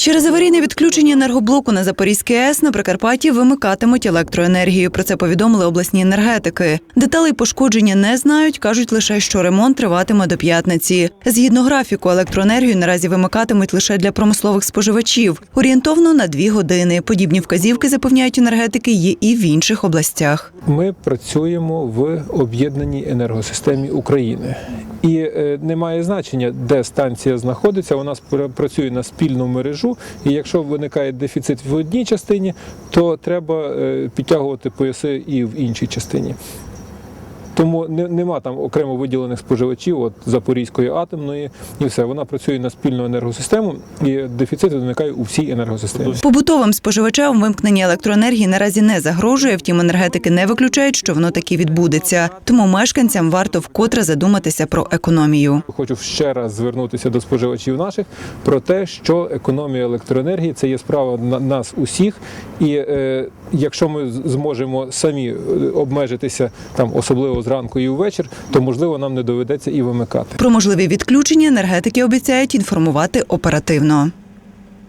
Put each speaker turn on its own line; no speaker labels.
Через аварійне відключення енергоблоку на Запорізькій АЕС на Прикарпатті вимикатимуть електроенергію. Про це повідомили обласні енергетики. Деталей пошкодження не знають, кажуть лише, що ремонт триватиме до п'ятниці. Згідно графіку, електроенергію наразі вимикатимуть лише для промислових споживачів. Орієнтовно на дві години. Подібні вказівки запевняють енергетики є і в інших областях.
Ми працюємо в об'єднаній енергосистемі України. І е, немає значення, де станція знаходиться. Вона працює на спільну мережу. І якщо виникає дефіцит в одній частині, то треба е, підтягувати пояси і в іншій частині. Тому не, нема там окремо виділених споживачів от Запорізької атомної, і все. Вона працює на спільну енергосистему, і дефіцит виникає у всій енергосистемі.
Побутовим споживачам вимкнення електроенергії наразі не загрожує. Втім, енергетики не виключають, що воно таки відбудеться. Тому мешканцям варто вкотре задуматися про економію.
Хочу ще раз звернутися до споживачів наших про те, що економія електроенергії це є справа на нас усіх. І е, якщо ми зможемо самі е, обмежитися там, особливо зранку і ввечір, то можливо нам не доведеться і вимикати.
Про можливі відключення енергетики обіцяють інформувати оперативно.